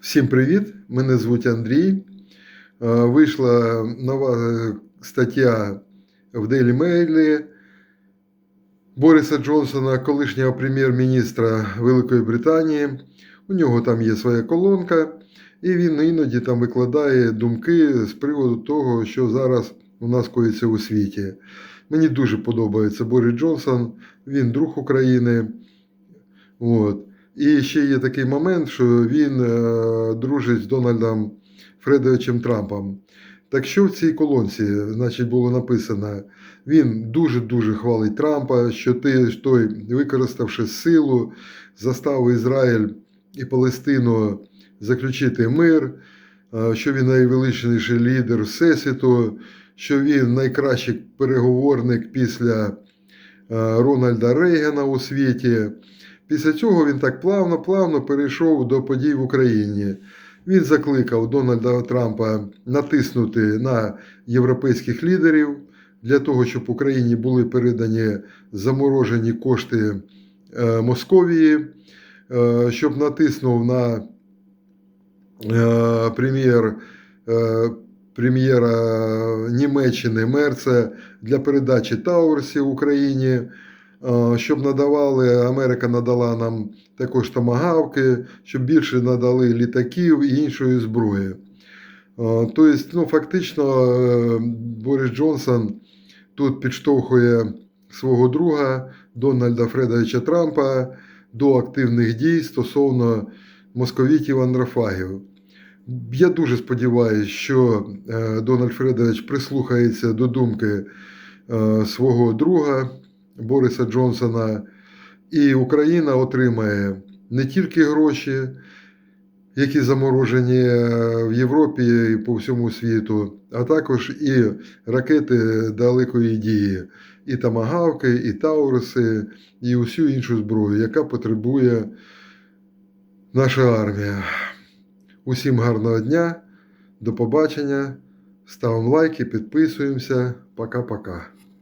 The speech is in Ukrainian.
Всім привіт! Мене звуть Андрій. Е, Вийшла нова стаття в Daily Mail Бориса Джонсона, колишнього прем'єр-міністра Великої Британії. У нього там є своя колонка, і він іноді там викладає думки з приводу того, що зараз у нас коїться у світі. Мені дуже подобається Борис Джонсон, він друг України. От. І ще є такий момент, що він е, дружить з Дональдом Фредовичем Трампом. Так що в цій колонці, значить, було написано, він дуже-дуже хвалить Трампа, що ти, той, використавши силу, заставив Ізраїль і Палестину заключити мир, е, що він найвеличніший лідер Всесвіту, що він найкращий переговорник після е, Рональда Рейгана у світі. Після цього він так плавно-плавно перейшов до подій в Україні. Він закликав Дональда Трампа натиснути на європейських лідерів для того, щоб Україні були передані заморожені кошти е, Московії, е, щоб натиснув на е, прем'єр, прем'єра Німеччини Мерца для передачі Таурсів Україні. Е, Щоб надавали, Америка надала нам також томагавки, щоб більше надали літаків і іншої зброї. Е, Тобто, ну, фактично, е, Борис Джонсон тут підштовхує свого друга Дональда Фредовича Трампа до активних дій стосовно московітів андрофагів. Я дуже сподіваюся, що Дональд Фредович прислухається до думки свого друга. Бориса Джонсона, і Україна отримає не тільки гроші, які заморожені в Європі і по всьому світу, а також і ракети далекої дії, і тамагавки, і тауруси, і усю іншу зброю, яка потребує наша армія. Усім гарного дня, до побачення. Ставимо лайки, підписуємося. Пока-пока.